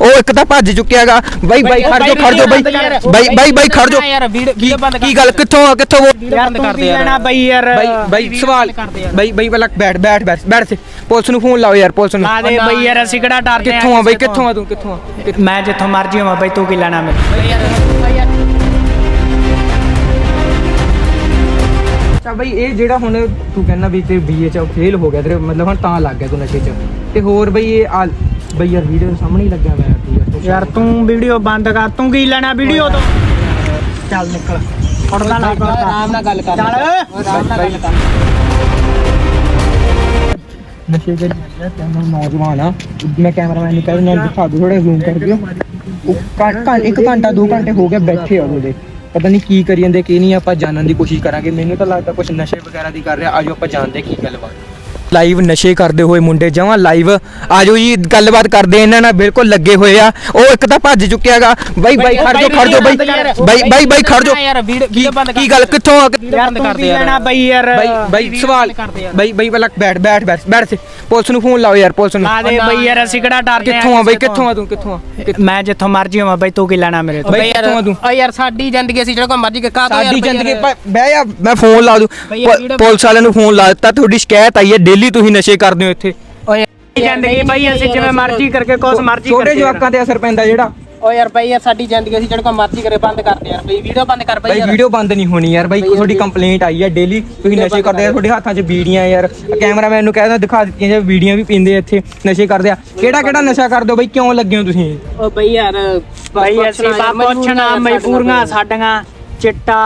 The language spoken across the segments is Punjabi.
ਉਹ ਇੱਕ ਤਾਂ ਭੱਜ ਚੁੱਕਿਆਗਾ। ਬਾਈ ਬਾਈ ਖੜ ਜਾਓ ਖੜ ਜਾਓ ਬਾਈ। ਬਾਈ ਬਾਈ ਬਾਈ ਖੜ ਜਾਓ। ਯਾਰ ਵੀਡੀਓ ਕੀ ਬੰਦ ਕਰ ਕੀ ਗੱਲ ਕਿੱਥੋਂ ਆ ਕਿੱਥੋਂ ਉਹ? ਯਾਰ ਤੂੰ ਕੀ ਲੈਣਾ ਬਈ ਯਾਰ? ਬਾਈ ਬਾਈ ਸਵਾਲ। ਬਾਈ ਬਾਈ ਪਹਿਲਾਂ ਬੈਠ ਬੈਠ ਬੈਠ ਬੈਠ ਸੇ ਪੁਲਿਸ ਨੂੰ ਫੋਨ ਲਾਓ ਯਾਰ ਪੁਲਿਸ ਨੂੰ। ਲਾ ਦੇ ਬਈ ਯਾਰ ਅਸੀਂ ਕਿਹੜਾ ਡਰਦੇ ਕਿੱਥੋਂ ਆ ਬਾਈ ਕਿੱਥੋਂ ਆ? ਤੂੰ ਕਿੱਥੋਂ ਆ? ਕਿੱਥੋਂ- ਮੈਂ ਜਿੱਥੋਂ ਮਰਜ਼ੀ ਹੋਵਾਂ ਬਈ ਤੂੰ ਕੀ ਲੈਣਾ ਅੱਛਾ ਬਾਈ ਇਹ ਜਿਹੜਾ ਹੁਣ ਤੂੰ ਕਹਿੰਦਾ ਵੀ ਤੇ ਬੀਏ ਚ ਫੇਲ ਹੋ ਗਿਆ ਤੇਰੇ ਮਤਲਬ ਹੁਣ ਤਾਂ ਲੱਗ ਗਿਆ ਤੂੰ ਨਸ਼ੇ ਚ। ਤੇ ਹੋਰ ਬਈ ਇਹ ਆ ਬਈ ਯਾਰ ਵੀਡੀਓ ਸਾਹਮਣੇ ਹੀ ਲੱਗਿਆ ਹੋਇਆ ਤੂੰ ਯਾਰ ਤੂੰ ਵੀਡੀਓ ਬੰਦ ਕਰ ਤੂੰ ਕੀ ਲੈਣਾ ਵੀਡੀਓ ਤੋਂ? ਚੱਲ ਨਿਕਲ। ਪੜਦਾ ਨਾ ਆਰਾਮ ਨਾਲ ਗੱਲ ਕਰ। ਚੱਲ। ਆਰਾਮ ਨਾਲ ਗੱਲ ਕਰ। ਨਸ਼ੇ ਦੇ ਤੈਨੂੰ ਨੌਜਵਾਨ ਆ। ਮੈਂ ਕੈਮਰਾਮੈਨ ਨੂੰ ਕਹਿੰਦਾ ਨਾ ਦਿਖਾ ਦੂ ਥੋੜਾ ਜ਼ੂਮ ਕਰ ਦਿਓ। ਉਹ ਇੱਕ ਘੰਟਾ ਦੋ ਘੰਟੇ ਹੋ ਗਏ ਬੈਠੇ ਆ ਉਹਦੇ। ਪਤਾ ਨਹੀਂ ਕੀ ਕਰੀ ਜਾਂਦੇ ਕੀ ਨਹੀਂ ਆਪਾਂ ਜਾਣਨ ਦੀ ਕੋਸ਼ਿਸ਼ ਕਰਾਂਗੇ। ਮੈਨੂੰ ਤਾਂ ਲੱਗਦਾ ਕੁਝ ਨਸ਼ੇ ਵਗੈਰਾ ਦੀ ਕਰ ਰਿਹਾ। ਆਜੋ ਆਪਾਂ ਜਾਣਦੇ ਕੀ ਗੱਲਬਾਤ। ਲਾਈਵ ਨਸ਼ੇ ਕਰਦੇ ਹੋਏ ਮੁੰਡੇ ਜਮਾਂ ਲਾਈਵ। ਆਜੋ ਜੀ ਗੱਲਬਾਤ ਕਰਦੇ ਇਹਨਾਂ ਨਾਲ ਬਿਲਕੁਲ ਲੱਗੇ ਹੋਏ ਆ। ਉਹ ਇੱਕ ਤਾਂ ਭੱਜ ਚੁੱਕਿਆਗਾ। ਬਾਈ ਬਾਈ ਖੜ ਜਾਓ ਖੜ ਜਾਓ ਬਾਈ। ਬਾਈ ਬਾਈ ਬਾਈ ਖੜ ਵੀਡੀਓ ਕੀ ਬੰਦ ਗੱਲ ਕਿੱਥੋਂ ਆ? ਯਾਰ ਤੂੰ ਕੀ ਲੈਣਾ ਬਈ ਯਾਰ। ਬਾਈ ਬਾਈ ਸਵਾਲ। ਕਰਦੇ। ਬਾਈ ਬਾਈ ਪਹਿਲਾਂ ਬੈਠ ਬੈਠ ਬੈਠ ਬੈਠ ਸੇ ਪੁਲਿਸ ਨੂੰ ਫੋਨ ਲਾਓ ਯਾਰ ਪੁਲਿਸ ਨੂੰ। ਲਾ ਦੇ ਬਈ ਯਾਰ ਅਸੀਂ ਕਿਹੜਾ ਡਰਦੇ ਕਿੱਥੋਂ ਆ ਬਾਈ ਕਿੱਥੋਂ ਆ ਤੂੰ ਕਿੱਥੋਂ ਆ? ਮੈਂ ਜਿੱਥੋਂ ਮਰਜ਼ੀ ਹੋਵਾਂ ਬਈ ਤੂੰ ਕੀ ਲੈਣਾ ਮੇਰੇ ਤੋਂ? ਬਾਈ ਕਿੱਥੋਂ ਆ ਤੂੰ? ਓ ਯਾਰ ਸਾਡੀ ਜ਼ਿੰਦਗੀ ਅਸੀਂ ਜਿਹੜਾ ਕੋਈ ਮਰਜ਼ੀ ਕਰ ਕਾ ਸਾਡੀ ਜ਼ਿੰਦਗੀ ਬਹਿ ਜਾ ਮੈਂ ਫੋਨ ਲਾ ਦੂੰ। ਪੁਲਿਸ ਵਾਲਿਆਂ ਨੂੰ ਫੋਨ ਲਾ ਦਿੱਤਾ ਤੁਹਾਡੀ ਸ਼ਿਕਾਇਤ ਆਈ ਹੈ ਡੇਲੀ ਤੁਸੀਂ ਨਸ਼ੇ ਕਰਦੇ ਹੋ ਇੱਥੇ? ਜ਼ਿੰਦਗੀ ਬਈ ਅਸੀਂ ਜਿਵੇਂ ਮਰਜ਼ੀ ਕਰਕੇ ਕੁਛ ਮਰਜ਼ੀ ਛੋਟੇ ਜਵਾਕਾਂ ਤੇ ਅਸਰ ਪੈਂਦਾ ਜਿਹੜਾ। ਓ ਯਾਰ ਬਾਈ ਯਾਰ ਸਾਡੀ ਜ਼ਿੰਦਗੀ ਅਸੀਂ ਜਿਹੜਾ ਕੋਈ ਮਰਜ਼ੀ ਕਰੇ ਬੰਦ ਕਰਦੇ ਯਾਰ ਬਈ ਵੀਡੀਓ ਬੰਦ ਕਰ ਬਾਈ ਯਾਰ। ਵੀਡੀਓ ਬੰਦ ਨਹੀਂ ਹੋਣੀ ਯਾਰ ਬਾਈ ਤੁਹਾਡੀ ਕੰਪਲੇਂਟ ਆਈ ਹੈ ਡੇਲੀ ਤੁਸੀਂ ਨਸ਼ੇ ਕਰਦੇ ਆ ਤੁਹਾਡੇ ਹੱਥਾਂ 'ਚ ਬੀੜੀਆਂ ਯਾਰ। ਕੈਮਰਾਮੈਨ ਨੂੰ ਕਹਿੰਦਾ ਦਿਖਾ ਦਿੱਤੀਆਂ ਜੇ ਬੀੜੀਆਂ ਵੀ ਪੀਂਦੇ ਆ ਇੱਥੇ ਨਸ਼ੇ ਕਰਦੇ ਆ। ਕਿਹੜਾ ਕਿਹੜਾ ਨਸ਼ਾ ਕਰਦੇ ਹੋ ਬਾਈ ਕਿਉਂ ਲੱਗੇ ਹੋ ਤੁਸੀਂ? ਓ ਬਈ ਯਾਰ ਬਈ ਅਸੀਂ ਬਾ ਪੁੱਛਣਾ ਮਜਬੂਰੀਆਂ ਸਾਡੀਆਂ ਚਿੱਟਾ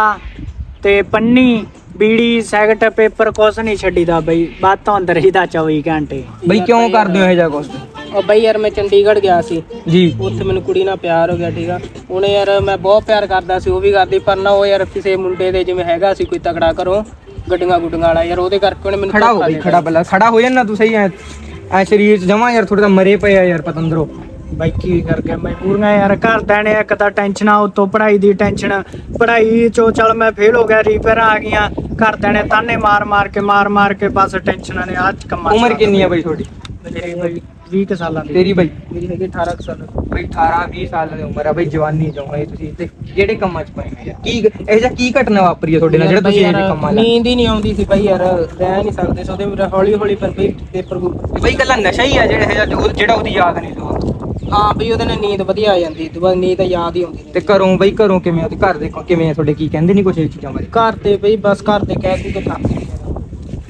ਤੇ ਪੰਨੀ। ਬੀੜੀ ਸਿਗਰਟ ਪੇਪਰ ਕੁਛ ਨਹੀਂ ਛੱਡੀਦਾ ਬਈ ਬਾਤ ਤੋਂ ਅੰਦਰ ਹੀ ਦਾ 24 ਘੰਟੇ। ਬਾਈ ਕਿਉਂ ਕਰਦੇ ਹੋ ਇਹ ਜਿਹਾ ਕੁਛ? ਓ ਬਈ ਯਾਰ ਮੈਂ ਚੰਡੀਗੜ੍ਹ ਗਿਆ ਸੀ। ਜੀ। ਉੱਥੇ ਮੈਨੂੰ ਕੁੜੀ ਨਾਲ ਪਿਆਰ ਹੋ ਗਿਆ ਠੀਕ ਆ। ਉਹਨੇ ਯਾਰ ਮੈਂ ਬਹੁਤ ਪਿਆਰ ਕਰਦਾ ਸੀ ਉਹ ਵੀ ਕਰਦੀ ਪਰ ਨਾ ਉਹ ਯਾਰ ਕਿਸੇ ਮੁੰਡੇ ਦੇ ਜਿਵੇਂ ਹੈਗਾ ਸੀ ਕੋਈ ਤਕੜਾ ਕਰੋ ਗੱਡੀਆਂ ਗੁੱਡੀਆਂ ਵਾਲਾ ਯਾਰ ਉਹਦੇ ਕਰਕੇ ਉਹਨੇ ਮੈਨੂੰ ਖੜਾ ਹੋ ਧੋਖਾ ਬਈ ਦਿੱਤਾ। ਖੜਾ ਪਹਿਲਾਂ ਖੜਾ ਹੋ ਜਾਣਾ ਤੂੰ ਸਹੀ ਐ। ਐ ਸਰੀਰ 'ਚ ਜਮਾ ਯਾਰ ਥੋੜਾ ਮਰੇ ਪਏ ਆ ਯਾਰ ਪਤੰਦਰੋ। ਬਈ ਕੀ ਕਰਕੇ ਮਜਬੂਰੀਆਂ ਯਾਰ ਘਰ ਨੇ ਇੱਕ ਤਾਂ ਟੈਨਸ਼ਨਾਂ ਉਤੋਂ ਪੜ੍ਹਾਈ ਦੀ ਟੈਨਸ਼ਨ ਪੜ੍ਹਾਈ ਚੋਂ ਚੱਲ ਮੈਂ ਫੇਲ ਹੋ ਗਿਆ ਰੀਪੇਅਰ ਆ ਗਈਆਂ। ਘਰ ਨੇ ਤਾਨੇ ਮਾਰ ਮਾਰ ਕੇ ਮਾਰ ਮਾਰ ਕੇ ਬਸ ਟੈਨਸ਼ਨਾਂ ਨੇ ਅੱਜ ਕੰਮਾਂ ਉਮਰ ਕਿੰਨੀ ਆ ਬਈ ਤੁਹਾਡੀ? ਮੇਰੀ ਬਈ 20 ਕੁ ਸਾਲਾਂ ਦੀ। ਤੇਰੀ ਬਈ? ਮੇਰੀ ਹੈਗੀ 18 ਕੁ ਸਾਲ। ਬਈ 18 20 ਸਾਲ ਦੀ ਉਮਰ ਆ ਬਈ ਜਵਾਨੀ ਜਾਉਂਗੇ ਤੁਸੀਂ। ਤੇ ਕਿਹੜੇ ਕੰਮਾਂ 'ਚ ਪਏ ਹੋ ਯਾਰ? ਕੀ ਇਹ ਜਿਹਾ ਕੀ ਘਟਨਾ ਵਾਪਰੀ ਆ ਤੁਹਾਡੇ ਨਾਲ ਜਿਹੜਾ ਤੁਸੀਂ ਇਹ ਜਿਹੇ ਕੰਮਾਂ ਨਾਲ ਨੀਂਦ ਹੀ ਨਹੀਂ ਆਉਂਦੀ ਸੀ ਬਈ ਯਾਰ ਰਹਿ ਨਹੀਂ ਸਕਦੇ ਸੀ। ਉਹਦੇ ਹੌਲੀ ਹੌਲੀ ਪਰ ਬਈ ਪੇਪਰ ਬਈ ਕੱਲਾ ਨਸ਼ਾ ਹੀ ਆ ਜਿਹੜਾ ਜਿਹੜਾ ਉਹਦੀ ਯਾਦ ਨਹੀਂ ਸੀ। ਹਾਂ ਬਈ ਉਹਦੇ ਨਾਲ ਨੀਂਦ ਵਧੀਆ ਆ ਜਾਂਦੀ ਤੇ ਬਾਅਦ ਨੀਂਦ ਯਾਦ ਹੀ ਆਉਂਦੀ ਤੇ ਘਰੋਂ ਬਈ ਘਰੋਂ ਕਿਵੇਂ ਆ? ਤੇ ਘਰ ਦੇ ਕਿਵੇਂ ਆ? ਤੁਹਾਡੇ ਕੀ ਕਹਿੰਦੇ ਨਹੀਂ ਕੁਛ ਇਹ ਚੀਜ਼ਾਂ ਬਾਰੇ? ਘਰ ਤੇ ਬਈ ਬਸ ਘਰ ਤੇ ਕਹਿ ਕੇ ਕਰਦੇ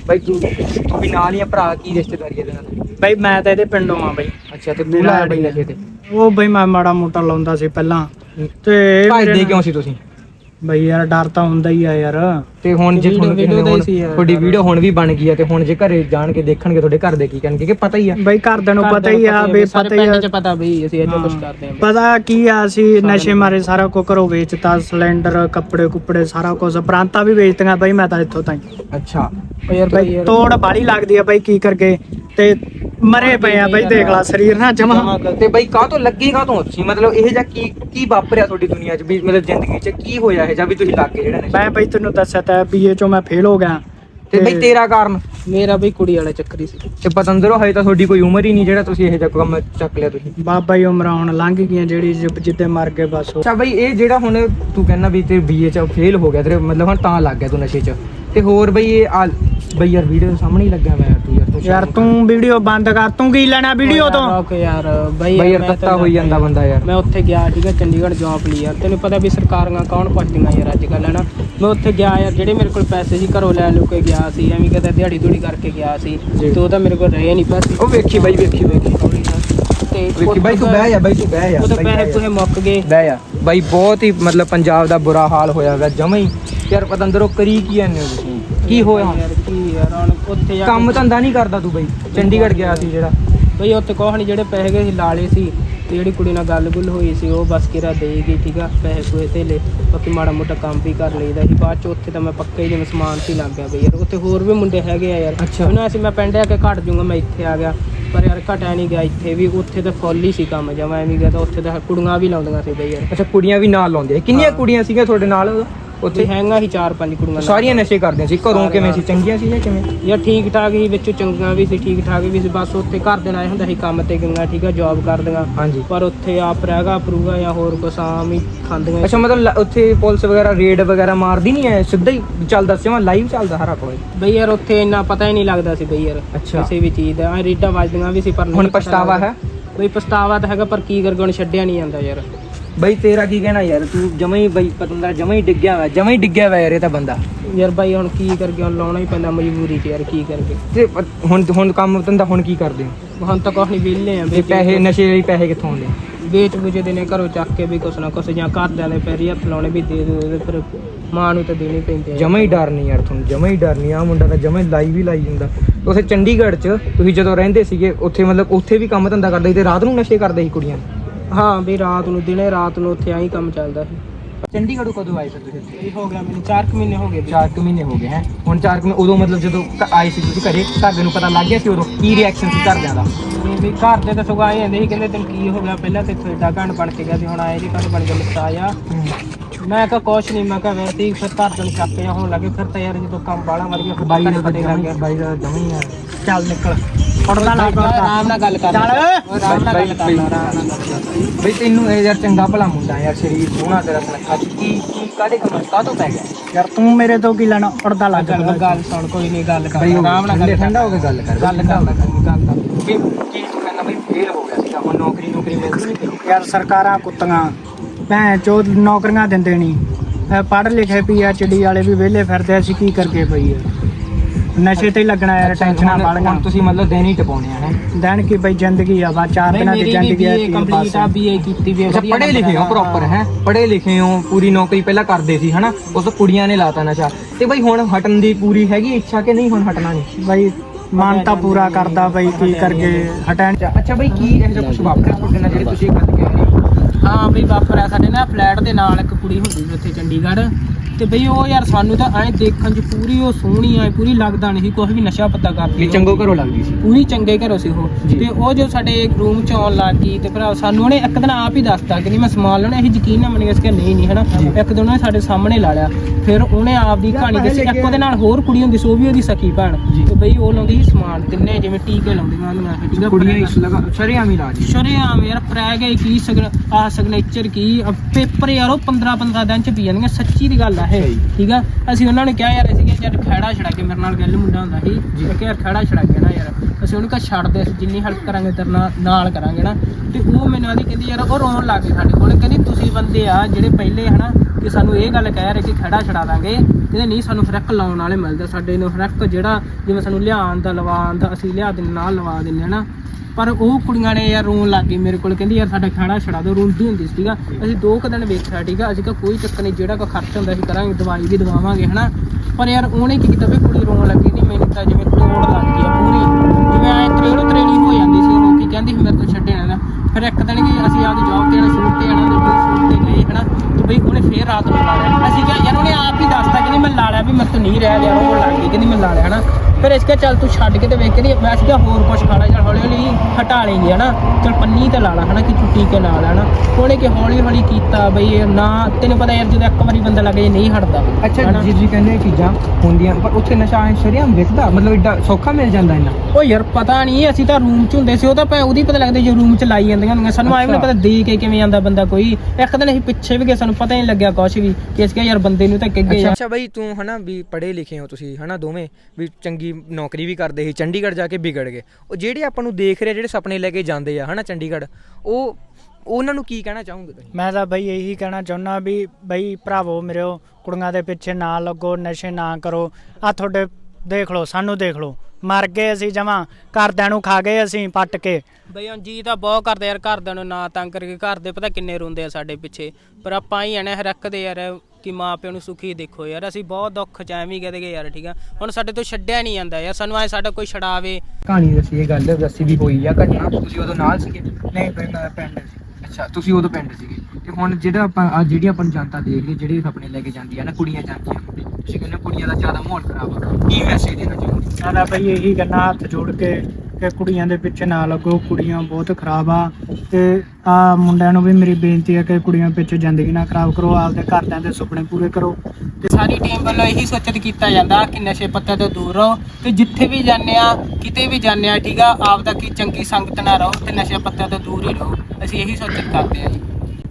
ਬਈ ਤੂੰ ਤੂੰ ਵੀ ਨਾਲ ਹੀ ਆ ਭਰਾ ਕੀ ਰਿਸ਼ਤੇਦਾਰੀ ਇਹਦੇ ਨਾਲ? ਬਈ ਮੈਂ ਤਾਂ ਇਹਦੇ ਪਿੰਡੋਂ ਆ ਬਈ। ਅੱਛਾ ਤੇ ਤੂੰ ਲਾਇਆ ਬਈ ਨਸ਼ੇ ਤੇ। ਉਹ ਬਈ ਮੈਂ ਮਾੜਾ ਮੋਟਾ ਲਾਉਂਦਾ ਸੀ ਪਹਿਲਾਂ। ਤੇ ਮੇਰੇ ਭੱਜਦੇ ਨਾਲ- ਕਿਉਂ ਸੀ ਤੁਸੀਂ? ਬਈ ਯਾਰ ਡਰ ਤਾਂ ਹੁੰਦਾ ਹੀ ਆ ਯਾਰ। ਤੇ ਹੁਣ ਜੇ ਤੁਹਾਨੂੰ ਕਿਸੇ ਨੇ ਵੀਡੀਓ ਦਾ ਹੀ ਹੁਣ ਸੀ ਯਾਰ। ਤੁਹਾਡੀ ਵੀਡੀਓ ਹੁਣ ਵੀ ਬਣ ਗਈ ਆ ਤੇ ਹੁਣ ਜੇ ਘਰੇ ਜਾਣ ਕੇ ਦੇਖਣਗੇ ਤੁਹਾਡੇ ਘਰ ਦੇ ਕੀ ਕਹਿਣਗੇ ਕਿ ਪਤਾ ਹੀ ਆ। ਬਈ ਘਰਦਿਆਂ ਨੂੰ ਪਤਾ ਹੀ ਆ ਬਈ ਪਤਾ ਹੀ ਪਿੰਡ ਆ ਚ ਪਤਾ ਬਈ ਅਸੀਂ ਇੱਥੇ ਕੁਝ ਕਰਦੇ ਹਾਂ ਪਤਾ ਕੀ ਆ ਅਸੀਂ ਨਸ਼ੇ ਮਾਰੇ ਸਾਰਾ ਕੁਝ ਘਰੋਂ ਵੇਚਤਾ ਸਿਲੰਡਰ ਕੱਪੜੇ ਕੁੱਪੜੇ ਸਾਰਾ ਕੁਝ ਪ੍ਰਾਂਤਾਂ ਵੀ ਵੇਚਤੀਆਂ ਬਈ ਮੈਂ ਤਾਂ ਇੱਥੋਂ ਤਾਈਂ। ਅੱਛਾ। ਯਾਰ ਬਈ ਤੋੜ ਬਾੜੀ ਲੱਗਦੀ ਆ ਬਈ ਕੀ ਕਰਗੇ। ਤੇ ਮਰੇ ਪਏ ਆ ਬਈ ਦੇਖ ਲਾ ਸਰੀਰ ਨਾ ਜਮਾ। ਤੇ ਬਈ ਕਾਹ ਤੋਂ ਲੱਗੇ ਕਾਹ ਤੋਂ ਸੀ ਮਤਲਬ ਇਹ ਜਾਂ ਕੀ ਕੀ ਵਾਪਰਿਆ ਤੁਹਾਡੀ ਦੁਨੀਆ 'ਚ? ਵੀ ਮਤਲਬ ਜ਼ਿੰਦਗੀ 'ਚ ਕੀ ਹੋਇਆ ਇਹ ਜਾਂ ਵੀ ਤੁਸੀਂ ਲੱਗੇ ਜਿਹੜਾ ਨਸ਼ਾ ਮੈਂ ਬਈ ਤੈਨੂੰ ਦੱਸਿਆ ਤਾਂ ਬੀਏ ਚੋਂ ਮੈਂ ਫੇਲ ਹੋ ਗਿਆ। ਤੇ ਬਈ ਤੇਰਾ ਕਾਰਨ? ਮੇਰਾ ਬਈ ਕੁੜੀ ਵਾਲਾ ਚੱਕਰ ਸੀ। ਤੇ ਪਤੰਦਰੋ ਹਜੇ ਤਾਂ ਤੁਹਾਡੀ ਕੋਈ ਉਮਰ ਹੀ ਨਹੀਂ ਜਿਹੜਾ ਤੁਸੀਂ ਇਹ ਜਿਹਾ ਕੰਮ ਚੱਕ ਲਿਆ ਤੁਸੀਂ। ਬਾਬਾ ਹੀ ਉਮਰਾਂ ਹੁਣ ਲੰਘ ਗਈਆਂ ਜਿਹੜੀ ਜਿ- ਜਿੱਦੇ ਮਰ ਗਏ ਬਸ ਉਹ। ਅੱਛਾ ਬਈ ਇਹ ਜਿਹੜਾ ਹੁਣ ਤੂੰ ਕਹਿੰਦਾ ਵੀ ਤੇ ਬੀਏ 'ਚ ਫੇਲ ਹੋ ਗਿਆ ਤੇਰੇ ਮਤਲਬ ਹੁਣ ਤਾਂ ਲੱਗ ਗਿਆ ਤੂੰ ਨਸ਼ੇ 'ਚ। ਤੇ ਹੋਰ ਬਈ ਇਹ ਆ ਬਈ ਯਾਰ ਵੀਡੀਓ ਸਾਹਮਣੇ ਹੀ ਲੱਗਿਆ ਹੋਇਆ ਤੂੰ ਯਾਰ ਤੂੰ ਯਾਰ। ਤੂੰ ਵੀਡੀਓ ਬੰਦ ਕਰ ਤੂੰ ਕੀ ਲੈਣਾ ਵੀਡੀਓ ਤੋਂ? ਓਕੇ ਯਾਰ ਬਈ ਬਈ ਯਾਰ ਮੈਂ ਤੱਤਾ ਤਾਂ- ਹੋਈ ਜਾਂਦਾ ਬੰਦਾ ਯਾਰ। ਮੈਂ ਉੱਥੇ ਗਿਆ ਠੀਕ ਹੈ ਚੰਡੀਗੜ੍ਹ ਜੌਬ ਲਈ ਯਾਰ। ਤੈਨੂੰ ਪਤਾ ਵੀ ਸਰਕਾਰਾਂ ਕੌਣ ਪੁੱਛਦੀਆਂ ਯਾਰ ਅੱਜ ਕੱਲ੍ਹ ਹਨਾ? ਮੈਂ ਉੱਥੇ ਗਿਆ ਯਾਰ ਜਿਹੜੇ ਮੇਰੇ ਕੋਲ ਪੈਸੇ ਸੀ ਘਰੋਂ ਲੈ ਲੁ ਕੇ ਗਿਆ ਸੀ ਐਵੇਂ ਕਿਤੇ ਦਿਹਾੜੀ ਦੂੜੀ ਕਰਕੇ ਗਿਆ ਸੀ। ਤੇ ਉਹ ਤਾਂ ਮੇਰੇ ਕੋਲ ਰਹੇ ਨਹੀਂ ਪੈਸੇ। ਉਹ ਵੇਖੀ ਬਾਈ ਵੇਖੀ ਵੇਖੀ। ਤੇ ਵੇਖੀ ਬਾਈ ਤੂੰ ਬਹਿ ਜਾ ਬਾਈ ਤੂੰ ਬਹਿ ਜਾ ਉਹਦੇ ਪੈਸੇ। ਪੂਰੇ ਮੁੱਕ ਗਏ। ਬਹਿ ਜਾ। ਬਾਈ ਬਹੁਤ ਹੀ ਮਤਲਬ ਪੰਜਾਬ ਦਾ ਬੁਰਾ ਹਾਲ ਹੋਇਆ ਹੋਇਆ ਜਮਾ ਹੀ। ਯਾਰ ਪਤੰਦਰੋ ਕਰੀ ਕੀ ਜਾਂਦੇ ਹੋ ਤੁਸੀਂ? ਕੀ ਹੋਇਆ? ਹੁਣ? ਯਾਰ ਕੀ ਯਾਰ ਹੁਣ ਉੱਥੇ ਜਾ ਕੇ- ਕੰਮ ਧੰਦਾ ਨਹੀਂ ਕਰਦਾ ਤੂੰ ਬਾਈ। ਚੰਡੀਗੜ੍ਹ ਗਿਆ ਸੀ ਜਿਹੜਾ। ਬਈ ਉੱਥੇ ਕੋਹ ਨਹੀਂ ਜਿਹੜੇ ਪੈਸੇ ਗਏ ਸੀ ਲਾਲੇ ਸੀ। ਤੇ ਜਿਹੜੀ ਕੁੜੀ ਨਾਲ ਗੱਲ ਗੁੱਲ ਹੋਈ ਸੀ ਉਹ ਬਸ ਕਿਰਾ ਦੇ ਗਈ ਠੀਕ ਆ? ਪੈਸੇ ਪੂਏ ਧੇਲੇ ਬਾਕੀ ਮਾੜਾ ਮੋਟਾ ਕੰਮ ਵੀ ਕਰ ਲਈਦਾ ਸੀ। ਬਾਅਦ ਚ ਉੱਥੇ ਤਾਂ ਮੈਂ ਪੱਕਾ ਹੀ ਜਿਵੇਂ ਸਮਾਨ ਸੀ ਲੱਗ ਗਿਆ ਬਈ ਯਾਰ ਉੱਥੇ ਹੋਰ ਵੀ ਮੁੰਡੇ ਹੈਗੇ ਆ ਯਾਰ। ਅੱਛਾ। ਉਹਨਾਂ ਅਸੀਂ ਮੈਂ ਪਿੰਡ ਆ ਕੇ ਘਟ ਜੂੰਗਾ ਮੈਂ ਇੱਥੇ ਆ ਗਿਆ। ਪਰ ਯਾਰ ਘਟਿਆ ਨਹੀਂ ਗਿਆ ਇੱਥੇ ਵੀ ਉੱਥੇ ਤਾਂ ਫੁੱਲ ਹੀ ਸੀ ਕੰਮ ਜਮਾ ਐਵੇਂ ਗਿਆ ਤਾਂ ਉੱਥੇ ਤਾਂ ਕੁੜੀਆਂ ਵੀ ਲਾਉਂਦੀਆਂ ਸੀ ਬਈ ਯਾਰ। ਅੱਛਾ ਕੁੜੀਆਂ ਵੀ ਨਾਲ ਲਾਉਂਦੇ ਆ ਕਿੰਨੀਆਂ ਕੁੜੀਆਂ ਸੀਗੀਆਂ ਤੁਹਾਡੇ ਨਾਲ? ਉੱਥੇ ਹੈਗਾ ਸੀ ਚਾਰ ਪੰਜ ਕੁੜੀਆਂ ਨਾਲ। ਸਾਰੀਆਂ ਨਸ਼ੇ ਕਰਦੀਆਂ ਸੀ। ਘਰੋਂ ਕਿਵੇਂ ਸੀ? ਚੰਗੀਆਂ ਸੀ ਜਾਂ ਕਿਵੇਂ? ਯਾਰ ਠੀਕ ਠਾਕ ਹੀ ਵਿੱਚੋਂ ਚੰਗੀਆਂ ਵੀ ਸੀ ਠੀਕ ਠਾਕ ਵੀ ਸੀ। ਬਸ ਉੱਥੇ ਘਰ ਦੇ ਨਾਲ ਇਹ ਹੁੰਦਾ ਸੀ ਕੰਮ ਤੇ ਗਈਆਂ ਠੀਕ ਆ ਜੌਬ ਕਰਦੀਆਂ। ਹਾਂਜੀ। ਪਰ ਉੱਥੇ ਆਪ ਰਹਿਗਾ ਪਰੂਗਾ ਜਾਂ ਹੋਰ ਕੁਛ ਆਮ ਹੀ ਖਾਂਦੀਆਂ ਅੱਛਾ ਮਤਲਬ ਲ- ਉੱਥੇ ਪੁਲਿਸ ਵਗੈਰਾ ਰੇਡ ਵਗੈਰਾ ਮਾਰਦੀ ਨਹੀਂ ਐ ਸਿੱਧਾ ਹੀ ਚੱਲਦਾ ਸੀ ਲਾਈਵ ਚੱਲਦਾ ਹਰਾ ਕੋਈ ਬਈ ਯਾਰ ਉੱਥੇ ਇੰਨਾ ਪਤਾ ਹੀ ਨਹੀਂ ਲੱਗਦਾ ਸੀ ਬਈ ਯਾਰ ਅੱਛਾ। ਕਿਸੇ ਵੀ ਚੀਜ਼ ਦਾ। ਐਂ ਰੀਡਾਂ ਵੱਜਦੀਆਂ ਵੀ ਸੀ ਪਰ ਨਹੀਂ ਹੁਣ ਪਛਤਾਵਾ। ਹੈ? ਬਈ ਪਛਤਾਵਾ ਤਾਂ ਹੈਗਾ ਪਰ ਕੀ ਕਰਕੇ ਹੁਣ ਛੱਡਿਆ ਨਹੀਂ ਜਾਂਦਾ ਯਾਰ। ਬਈ ਤੇਰਾ ਕੀ ਕਹਿਣਾ ਯਾਰ ਤੂੰ ਜਮਾ ਹੀ ਬਈ ਪਤੰਦਰ ਜਮਾ ਹੀ ਡਿੱਗਿਆ ਵਾ ਜਮਾ ਹੀ ਡਿੱਗਿਆ ਵਾ ਯਾਰ ਇਹ ਤਾਂ ਬੰਦਾ। ਯਾਰ ਬਾਈ ਹੁਣ ਕੀ ਕਰਕੇ ਹੁਣ ਲਾਉਣਾ ਹੀ ਪੈਂਦਾ ਮਜਬੂਰੀ 'ਚ ਯਾਰ ਕੀ ਕਰਕੇ। ਤੇ ਹੁਣ ਹੁਣ ਕੰਮ ਧੰਦਾ ਹੁਣ ਕੀ ਕਰਦੇ ਹੋ? ਹੁਣ ਤਾਂ ਕੁਛ ਨਹੀਂ ਵਿਹਲੇ ਆ ਤੇ ਪੈਸੇ ਨਸ਼ੇ ਲਈ ਪੈਸੇ ਕਿੱਥੋਂ ਆਉਂਦੇ? ਵੇਚ ਬੁਝੇ ਦੇ ਨੇ ਘਰੋਂ ਚੱਕ ਕੇ ਵੀ ਕੁਛ ਨਾ ਕੁਛ ਜਾਂ ਘਰਦਿਆਂ ਦੇ ਪੈਰੀ ਹੱਥ ਲਾਉਣੇ ਵੀ ਦੇ ਦੋ ਉਹਦੇ ਫਿਰ ਮਾਂ ਨੂੰ ਤਾਂ ਦੇਣੇ ਪੈਂਦੇ ਆ। ਜਮਾ ਹੀ ਡਰ ਨਹੀਂ ਯਾਰ ਤੁਹਾਨੂੰ ਜਮਾ ਹੀ ਡਰ ਨਹੀਂ ਆ ਮੁੰਡਾ ਤਾਂ ਜਮਾ ਹੀ ਲਾਈ ਵੀ ਲਾਈ ਜਾਂਦਾ। ਉਥੇ ਚੰਡੀਗੜ੍ਹ 'ਚ ਤੁਸੀਂ ਜਦੋਂ ਰਹਿੰਦੇ ਸੀਗੇ ਉੱਥੇ ਮਤਲਬ ਉੱਥੇ ਵੀ ਕੰਮ ਧੰਦਾ ਕਰਦੇ ਸੀ ਤੇ ਰਾਤ ਨੂੰ ਨਸ਼ੇ ਕਰਦੇ ਸੀ ਕੁੜੀਆਂ। ਹਾਂ ਵੀ ਰਾਤ ਨੂੰ ਦਿਨੇ ਰਾਤ ਨੂੰ ਉੱਥੇ ਆਹੀ ਕੰਮ ਚੱਲਦਾ ਸੀ। ਚੰਡੀਗੜ੍ਹੋਂ ਕਦੋਂ ਆਏ ਫਿਰ ਤੁਸੀਂ? ਇੱਥੇ ਇਹ ਹੋ ਗਿਆ ਮੈਨੂੰ 4 ਮਹੀਨੇ ਹੋ ਗਏ। ਵੀ। 4 ਕੁ ਮਹੀਨੇ ਹੋ ਗਏ ਹੈ। ਹੁਣ 4 ਕੁ ਮਹੀਨੇ ਉਦੋਂ ਮਤਲਬ ਜਦੋਂ ਘ- ਆਏ ਸੀ ਤੁਸੀਂ ਘਰੇ ਘਰਦੇ ਨੂੰ ਪਤਾ ਲੱਗ ਗਿਆ ਸੀ ਉਦੋਂ ਕੀ ਰਿਐਕਸ਼ਨ ਸੀ ਘਰਦਿਆਂ ਦਾ? ਵੀ ਵੀ ਘਰ ਦੇ ਤਾਂ ਸਗੋਂ ਆਏ ਜਾਂਦੇ ਸੀ ਕਹਿੰਦੇ ਤੈਨੂੰ ਕੀ ਹੋ ਗਿਆ? ਪਹਿਲਾਂ ਤੇ ਇੱਥੇ ਏਡਾ ਘੰਟ ਬਣ ਕੇ ਗਿਆ ਸੀ ਹੁਣ ਆਏ ਨਹੀਂ ਘੰਟ ਬਣ ਕੇ ਲਿਖਤਾ ਆ ਮੈਂ ਕਿਹਾ ਕੁਛ ਨਹੀਂ ਮੈਂ ਕਿਹਾ ਵੈਸੇ ਹੀ ਫਿਰ ਘਰ ਦੇ ਜਾਂ ਹੋਣ ਲੱਗੇ ਫਿਰ ਤਾਂ ਯਾਰ ਜਦੋਂ ਕੰਮ ਬਾਲਾ ਵਰ ਗਿਆ ਫਿਰ ਬਾਈ ਦਾ ਪਤਾ ਲੱਗ ਗਿਆ। ਬਾਈ ਦਾ ਜਮਾ ਹੀ ਚੱਲ ਨਿਕਲ। ਪੜਦਾ ਲਾ ਪੜਦਾ ਆਰਾਮ ਨਾਲ ਗੱਲ ਕਰ। ਚੱਲ। ਆਰਾਮ ਨਾਲ ਗੱਲ ਕਰ ਬਾਈ- ਆਰਾਮ ਨਾਲ ਗੱਲ ਕਰ। ਬਈ। ਤੈਨੂੰ ਇਹ ਯਾਰ ਚੰਗਾ ਭਲਾ ਮੁੰਡਾ ਯਾਰ ਸ਼ਰੀਰ ਸੋਹਣਾ ਤੇਰਾ ਸੁਨੱਖਾ ਕੀ ਕੀ ਕਾੜੇ ਕੰਮ ਕਾਹਤੋਂ ਪੈ ਗਿਆ? ਯਾਰ ਤੂੰ ਮੇਰੇ ਤੋਂ ਕੀ ਲੈਣਾ? ਪੜਦਾ ਲੱਗ ਚੱਲ ਮੈਂ ਗੱਲ ਸੁਣ ਕੋਈ ਨਹੀਂ ਗੱਲ ਕਰ। ਬਈ ਆਰਾਮ ਨਾਲ ਗੱਲ ਠੰਡੇ ਕਰ। ਠੰਡਾ ਹੋ ਕੇ ਗੱਲ ਕਰ। ਗੱਲ ਕਰ ਗੱਲ ਕਰ ਵੀ ਕੀ ਤੂੰ ਕਹਿੰਦਾ ਬਈ? ਫੇਲ ਹੋ ਗਿਆ ਸੀਗਾ। ਹੁਣ ਨੌਕਰੀ ਨੌਕਰੀ ਮਿਲਦੀ ਨਹੀਂ ਤੈਨੂੰ ਯਾਰ ਸਰਕਾਰਾਂ ਕੁੱਤੀਆਂ ਭੈਣ ਚੋ ਨੌਕਰੀਆਂ ਦਿੰਦੇ ਨਹੀਂ ਪੜ੍ਹ ਲਿਖੇ ਪੀ ਐਚ ਡੀ ਵਾਲੇ ਵੀ ਵਿਹਲੇ ਫਿਰਦੇ ਅਸੀਂ ਕੀ ਕਰਕੇ ਪਈ ਨਸ਼ੇ ਤੇ ਹੀ ਲੱਗਣਾ ਯਾਰ ਟੈਨਸ਼ਨਾਂ ਵਾਲੀਆਂ ਹੁਣ ਤੁਸੀਂ ਮਤਲਬ ਦਿਨ ਹੀ ਟਪਾਉਣੇ ਆ ਹੈ ਦੇਣ ਕੀ ਬਈ ਜ਼ਿੰਦਗੀ ਆ ਬਾ ਚਾਰ ਦਿਨਾਂ ਦੀ ਜ਼ਿੰਦਗੀ ਆ ਕੰਪਲੀਟ ਆ ਬੀਏ ਕੀਤੀ ਵੀ ਅੱਛਾ ਪੜ੍ਹੇ ਲਿਖੇ ਹੋ। ਪ੍ਰੋਪਰ ਹੈ? ਪੜ੍ਹੇ ਲਿਖੇ ਹੋ ਪੂਰੀ ਨੌਕਰੀ ਪਹਿਲਾਂ ਕਰਦੇ ਸੀ ਹਨਾ? ਉਸ ਤੋਂ ਕੁੜੀਆਂ ਨੇ ਲਾਤਾ ਨਸ਼ਾ। ਤੇ ਬਈ ਹੁਣ ਹਟਣ ਦੀ ਪੂਰੀ ਹੈਗੀ ਇੱਛਾ ਕਿ ਨਹੀਂ ਹੁਣ ਹਟਣਾ ਨਹੀਂ ਬਈ ਮਨ ਤਾਂ ਪੂਰਾ ਕਰਦਾ ਬਈ ਕੀ ਕਰਕੇ ਹਟਣ ਅੱਛਾ ਅੱਛਾ ਬਈ ਕੀ ਇਹ ਜਿਹਾ ਕੁਝ ਵਾਪਰਿਆ ਤੁਹਾਡੇ ਨਾਲ ਜਿਹੜੇ ਤੁਸੀਂ ਗੱਲ ਕਹਿ ਰਹੇ ਹੋ? ਬਈ ਵਾਪਰਿਆ ਸਾਡੇ ਨਾ ਫਲੈਟ ਦੇ ਨਾਲ ਇੱਕ ਕੁੜੀ ਹੁੰਦੀ ਸੀ ਉੱਥੇ ਚੰਡੀਗੜ੍ਹ। ਤੇ ਬਈ ਉਹ ਯਾਰ ਸਾਨੂੰ ਤਾਂ ਐਂ ਦੇਖਣ 'ਚ ਪੂਰੀ ਉਹ ਸੋਹਣੀ ਆ ਪੂਰੀ ਲੱਗਦਾ ਨਹੀਂ ਸੀ ਕੁਝ ਵੀ ਨਸ਼ਾ ਪੱਤਾ ਕਰਦੀ ਵੀ ਉਹ। ਚੰਗੋ ਘਰੋਂ ਲੱਗਦੀ ਸੀ ਪੂਰੀ ਚੰਗੇ ਘਰੋਂ ਸੀ ਉਹ ਜੀ। ਤੇ ਉਹ ਜੋ ਸਾਡੇ ਰੂਮ 'ਚ ਆਉਣ ਲੱਗ ਗਈ ਤੇ ਭਰਾ ਸਾਨੂੰ ਉਹਨੇ ਇੱਕ ਦਿਨ ਆਪ ਹੀ ਦੱਸਤਾ ਕਿ ਨਹੀਂ ਮੈਂ ਸਮਾਨ ਲੈਣਾ ਇਹ ਯਕੀਨ ਨਾ ਮੰਨਿਆ ਸੀ ਕਿ ਨਹੀਂ ਨਹੀਂ ਹਨਾ ਜੀ। ਇੱਕ ਦਿਨ ਉਹਨੇ ਸਾਡੇ ਸਾਹਮਣੇ ਲਾ ਲਿਆ ਫਿਰ ਉਹਨੇ ਆਪ ਦੀ ਕਹਾਣੀ ਦੱਸੀ ਇੱਕ ਉਹਦੇ ਨਾਲ ਹੋਰ ਕੁੜੀ ਹੁੰਦੀ ਸੀ ਉਹ ਵੀ ਉਹਦੀ ਸਕੀ ਭੈਣ ਜੀ। ਤੇ ਬਈ ਉਹ ਲਾਉਂਦੀ ਸੀ ਸਮਾਨ ਤਿੰਨੇ ਜਿਵੇਂ ਟੀਕੇ ਲਾਉਂਦੀਆਂ ਹੁੰਦੀਆਂ ਸੀ ਠੀਕ ਆ ਕੁੜੀਆਂ ਇਸ ਲਗਾ ਸ਼ਰਿਆਮ ਹੀ ਲਾ ਜੀ ਸ਼ਰੇਆਮ ਯਾਰ ਪ੍ਰੈ ਗਏ ਕੀ ਸਗਨ ਆ ਸਿਗਨੇਚਰ ਕੀ ਪੇਪਰ ਯਾਰ ਉਹ 15 15 ਦਿਨ ਚ ਪੀ ਜਾਂਦੀਆਂ ਸੱਚੀ ਦੀ ਗੱਲ ਇਹ ਸਹੀ। ਠੀਕ ਆ ਅਸੀਂ ਉਹਨਾਂ ਨੇ ਕਿਹਾ ਯਾਰ ਅਸੀਂ ਕਿਹਾ ਯਾਰ ਖੜਾ ਛੜਾ ਕੇ ਮੇਰੇ ਨਾਲ ਗੱਲ ਮੁੰਡਾ ਹੁੰਦਾ ਸੀ। ਮੈਂ ਕਿਹਾ ਯਾਰ ਖੜਾ ਛੜਾ ਕੇ ਨਾ ਯਾਰ ਅਸੀਂ ਉਹਨੂੰ ਕਿਹਾ ਛੱਡ ਦੇ ਅਸੀਂ ਜਿੰਨੀ ਹੈਲਪ ਕਰਾਂਗੇ ਤੇਰੇ ਨਾਲ ਨਾਲ ਕਰਾਂਗੇ ਨਾ ਤੇ ਉਹ ਮੈਨੂੰ ਆਦੀ ਕਹਿੰਦੀ ਯਾਰ ਉਹ ਰੋਣ ਲੱਗ ਗਈ ਸਾਡੇ ਕੋਲ ਕਹਿੰਦੀ ਤੁਸੀਂ ਬੰਦੇ ਆ ਜਿਹੜੇ ਪਹਿਲੇ ਹਨਾ ਕਿ ਸਾਨੂੰ ਇਹ ਗੱਲ ਕਹਿ ਰਹੇ ਕਿ ਖੜਾ ਛੜਾ ਦਾਂਗੇ ਕਹਿੰਦੇ ਨਹੀਂ ਸਾਨੂੰ ਫ਼ਰਕ ਲਾਉਣ ਵਾਲੇ ਮਿਲਦੇ ਸਾਡੇ ਨੂੰ ਫ਼ਰਕ ਜਿਹੜਾ ਜਿਵੇਂ ਸਾਨੂੰ ਲਿਆਉਣ ਦਾ ਲਵਾਉਣ ਦਾ ਅਸੀਂ ਲਿਆ ਦਿੰਦੇ ਨਾਲ ਲਵਾ ਦਿੰਦੇ ਹਨਾ? ਪਰ ਉਹ ਕੁੜੀਆਂ ਨੇ ਯਾਰ ਰੋਣ ਲੱਗ ਗਈ ਮੇਰੇ ਕੋਲ ਕਹਿੰਦੀ ਯਾਰ ਸਾਡਾ ਖਾਣਾ ਛੜਾ ਦੋ ਰੋਂਦੀ ਹੁੰਦੀ ਸੀ ਠੀਕ ਆ? ਅਸੀਂ ਦੋ ਕੁ ਦਿਨ ਵੇਖਿਆ ਠੀਕ ਆ? ਅਸੀਂ ਕਿਹਾ ਕੋਈ ਚੱਕਰ ਨਹੀਂ ਜਿਹੜਾ ਕੋ ਖਰਚ ਹੁੰਦਾ ਅਸੀਂ ਕਰਾਂਗੇ ਦਵਾਈ ਵੀ ਦਵਾਵਾਂਗੇ ਹਨਾ? ਪਰ ਯਾਰ ਉਹਨੇ ਕੀ ਕੀਤਾ ਵੀ ਕੁੜੀ ਰੋਣ ਲੱਗੀ ਨਹੀਂ ਮੈਨੂੰ ਤਾਂ ਜਿਵੇਂ ਤੋੜ ਲੱਗ ਗਈ ਪੂਰੀ। ਜਿਵੇਂ ਐ ਤਰੇੜੋ ਤਰੇੜੀ ਹੋ ਜਾਂਦੀ ਸੀ ਉਹ ਕੀ ਕਹਿੰਦੀ ਸੀ ਮੇਰੇ ਤੋਂ ਛੱਡਿਆ ਨਾ ਫਿਰ ਇੱਕ ਦਿਨ ਕਿ ਅਸੀਂ ਆਪਦੀ ਜੌਬ ਤੇ ਆਣਾ ਸ਼ੂਟ ਤੇ ਆਣਾ ਤੇ ਸ਼ੂਟ ਤੇ ਗਏ, ਹਨਾ? ਤੇ ਬਈ ਉਹਨੇ ਫੇਰ ਰਾਤ ਨੂੰ ਲਾ ਲਿਆ। ਅਸੀਂ ਕਿਹਾ, ਯਾਰ ਉਹਨੇ ਆਪ ਹੀ ਦੱਸਤਾ ਕਿ ਨਹੀਂ, ਮੈਂ ਲਾ ਲਿਆ ਵੀ ਮੈਂ ਤੋਂ ਨਹੀਂ ਰਹਿ ਗਿਆ ਉਹ ਲੱਗ ਗਈ ਕਹਿੰਦੀ ਮੈਂ ਲਾ ਲਿਆ, ਹਨਾ? ਫਿਰ ਇਸ ਕੇ ਚੱਲ ਤੂੰ ਛੱਡ ਕੇ ਤੇ ਵੇਖ ਕੇ ਨਹੀਂ ਮੈਂ ਕਿਹਾ ਹੋਰ ਕੁਝ ਖਾ ਲੈ ਜਾਂ ਹੌਲੀ ਹੌਲੀ ਹਟਾ ਲੈਂਦੀ ਹਨਾ। ਚਲ ਪੰਨੀ ਤੇ ਲਾ ਲਾ ਹਨਾ ਕਿ ਚੁੱਟੀ ਕੇ ਲਾ ਲੈ ਹਨਾ। ਉਹਨੇ ਕਿ ਹੌਲੀ ਹੌਲੀ ਕੀਤਾ ਬਈ ਇਹ ਨਾ ਤੈਨੂੰ ਪਤਾ ਯਾਰ ਜਦੋਂ ਇੱਕ ਵਾਰੀ ਬੰਦਾ ਲੱਗੇ ਨਹੀਂ ਹਟਦਾ। ਅੱਛਾ? ਜੀ ਜੀ ਕਹਿੰਦੇ ਚੀਜ਼ਾਂ ਹੁੰਦੀਆਂ ਪਰ ਉੱਥੇ ਨਸ਼ਾ ਸ਼ਰਿਆਮ ਵਿਕਦਾ ਮਤਲਬ ਏਡਾ ਸੌਖਾ ਮਿਲ ਜਾਂਦਾ ਇਹਨਾਂ ਉਹ ਯਾਰ ਪਤਾ ਨਹੀਂ ਅਸੀਂ ਤਾਂ ਰੂਮ 'ਚ ਹੁੰਦੇ ਸੀ ਉਹ ਤਾਂ ਭਾਵੇਂ ਉਹਦੀ ਪਤਾ ਲੱਗਦਾ ਜੋ ਰੂਮ 'ਚ ਲਾਈ ਜਾਂਦੀਆਂ ਹੁੰਦੀਆਂ ਸਾਨੂੰ ਐਵੇਂ ਨੀ ਅੱਛਾ। ਪਤਾ ਦੇ ਕੇ ਕਿਵੇਂ ਜਾਂਦਾ ਬੰਦਾ ਕੋਈ। ਇੱਕ ਦਿਨ ਅਸੀਂ ਪਿੱਛੇ ਵੀ ਗਏ ਸਾਨੂੰ ਪਤਾ ਨਹੀਂ ਲੱਗਿਆ ਕੁਛ ਵੀ ਕਿ ਅਸੀਂ ਕਿਹਾ ਯਾਰ ਬੰਦੇ ਨੂੰ ਤਾਂ ਕਿੱਗੇ ਅੱਛਾ ਬਈ ਤੂੰ ਹਨਾ ਵੀ ਪੜ੍ਹੇ ਲਿਖੇ ਹੋ ਤੁਸੀਂ ਹਨਾ ਦੋਵੇਂ ਵੀ ਚੰਗੀ ਨੌਕਰੀ ਵੀ ਕਰਦੇ ਸੀ ਚੰਡੀਗੜ੍ਹ ਜਾ ਕੇ ਵਿਗੜ ਗਏ। ਉਹ ਜਿਹੜੇ ਆਪਾਂ ਨੂੰ ਦੇਖ ਰਹੇ ਜਿਹੜੇ ਸੁਪਨੇ ਲੈ ਕੇ ਜਾਂਦੇ ਆ ਹਨਾ ਚੰਡੀਗੜ੍ਹ ਉਹ ਉਹਨਾਂ ਨੂੰ ਕੀ ਕਹਿਣਾ ਚਾਹੋਗੇ ਤੁਸੀਂ? ਮੈਂ ਤਾਂ ਬਈ ਇਹੀ ਕਹਿਣਾ ਚਾਹੁੰਦਾ ਵੀ ਬਈ ਭਰਾਵੋ ਮੇਰਿਓ ਕੁੜੀਆਂ ਦੇ ਪਿੱਛੇ ਨਾ ਲੱਗੋ ਨਸ਼ੇ ਨਾ ਕਰੋ। ਆ ਤੁਹਾਡੇ ਦੇਖ ਲਓ ਸਾਨੂੰ ਦੇਖ ਲਓ। ਮਰ ਗਏ ਅਸੀਂ ਜਮਾਂ ਘਰਦਿਆਂ ਨੂੰ ਖਾ ਗਏ ਅਸੀਂ ਪੱਟ ਕੇ। ਬਈ ਹੁਣ ਜੀ ਤਾਂ ਬਹੁਤ ਕਰਦੇ ਯਾਰ ਘਰਦਿਆਂ ਨੂੰ ਨਾ ਤੰਗ ਕਰਕੇ ਘਰ ਦੇ ਪਤਾ ਕਿੰਨੇ ਰੋਂਦੇ ਆ ਸਾਡੇ ਪਿੱਛੇ। ਪਰ ਆਪਾਂ ਹੀ ਆਣੇ ਰੱਖਦੇ ਯਾਰ। ਕਿ ਮਾਂ ਪਿਓ ਨੂੰ ਸੁਖੀ ਦੇਖੋ ਯਾਰ ਅਸੀਂ ਬਹੁਤ ਦੁੱਖ ਚ ਐਵੇਂ ਹੀ ਕਹਦੇ ਯਾਰ ਠੀਕ ਆ? ਹੁਣ ਸਾਡੇ ਤੋਂ ਛੱਡਿਆ ਨਹੀਂ ਜਾਂਦਾ ਯਾਰ ਸਾਨੂੰ ਐ ਸਾਡਾ ਕੋਈ ਛਡਾਵੇ। ਕਹਾਣੀ ਦੱਸੀ ਇਹ ਗੱਲ ਦੱਸੀ ਵੀ ਹੋਈ ਆ ਘਟਨਾ ਤੁਸੀਂ ਉਦੋਂ ਨਾਲ ਸੀਗੇ? ਨਹੀਂ ਮੈਂ ਪਿੰਡ ਅੱਛਾ ਤੁਸੀਂ ਉਦੋਂ ਪਿੰਡ ਸੀਗੇ। ਤੇ ਹੁਣ ਜਿਹੜਾ ਆਪਾਂ ਆ ਜਿਹੜੀ ਆਪਾਂ ਨੂੰ ਜਨਤਾ ਦੇਖ ਰਹੀ ਜਿਹੜੇ ਸੁਪਨੇ ਲੈ ਕੇ ਜਾਂਦੀ ਆ ਨਾ ਕੁੜੀਆਂ ਜਾਂਦੀਆਂ ਮੁੰਡੇ ਤੁਸੀਂ ਕਹਿੰਦੇ ਹੋ ਕੁੜੀਆਂ ਦਾ ਜ਼ਿਆਦਾ ਮਾਹੌਲ ਖਰਾਬ ਆ। ਕੀ ਮੈਸੇਜ ਦੇਣਾ ਚਾਹੁੰਦੇ ਤਾਂ ਬਈ ਇਹੀ ਕਹਿਣਾ ਹੱਥ ਜੋੜ ਕੇ ਕਿ ਕੁੜੀਆਂ ਦੇ ਪਿੱਛੇ ਨਾ ਲੱਗੋ ਕੁੜੀਆਂ ਬਹੁਤ ਖਰਾਬ ਆ। ਤੇ ਆ ਮੁੰਡਿਆਂ ਨੂੰ ਵੀ ਮੇਰੀ ਬੇਨਤੀ ਹੈ ਕਿ ਕੁੜੀਆਂ ਪਿੱਛੇ ਜ਼ਿੰਦਗੀ ਨਾ ਖਰਾਬ ਕਰੋ ਆਪਦੇ ਘਰਦਿਆਂ ਦੇ ਸੁਪਨੇ ਪੂਰੇ ਕਰੋ। ਤੇ ਸਾਰੀ ਟੀਮ ਵੱਲੋਂ ਇਹੀ ਸੂਚਿਤ ਕੀਤਾ ਜਾਂਦਾ ਕਿ ਨਸ਼ੇ ਪੱਤੇ ਤੋਂ ਦੂਰ ਰਹੋ ਤੇ ਜਿੱਥੇ ਵੀ ਜਾਂਦੇ ਆ ਕਿਤੇ ਵੀ ਜਾਂਦੇ ਆ ਠੀਕ ਆ ਆਪ ਦਾ ਕੀ ਚੰਗੀ ਸੰਗਤ ਨਾਲ ਰਹੋ ਤੇ ਨਸ਼ੇ ਪੱਤੇ ਤੋਂ ਦੂਰ ਹੀ ਰਹੋ। ਅਸੀਂ ਇਹੀ ਸੂਚਿਤ ਕਰਦੇ ਆ ਜੀ।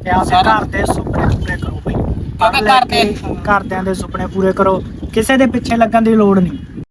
ਤੇ ਆਪਦੇ ਘਰ ਦੇ ਸੁਪਨੇ ਪੂਰੇ ਕਰੋ ਬਈ। ਕਿਉਂਕਿ ਘਰ ਦੇ- ਘਰਦਿਆਂ ਦੇ ਸੁਪਨੇ ਪੂਰੇ ਕਰੋ। ਕਿਸੇ ਦੇ ਪਿੱਛੇ ਲੱਗਣ ਦੀ ਲੋੜ ਨਹੀਂ।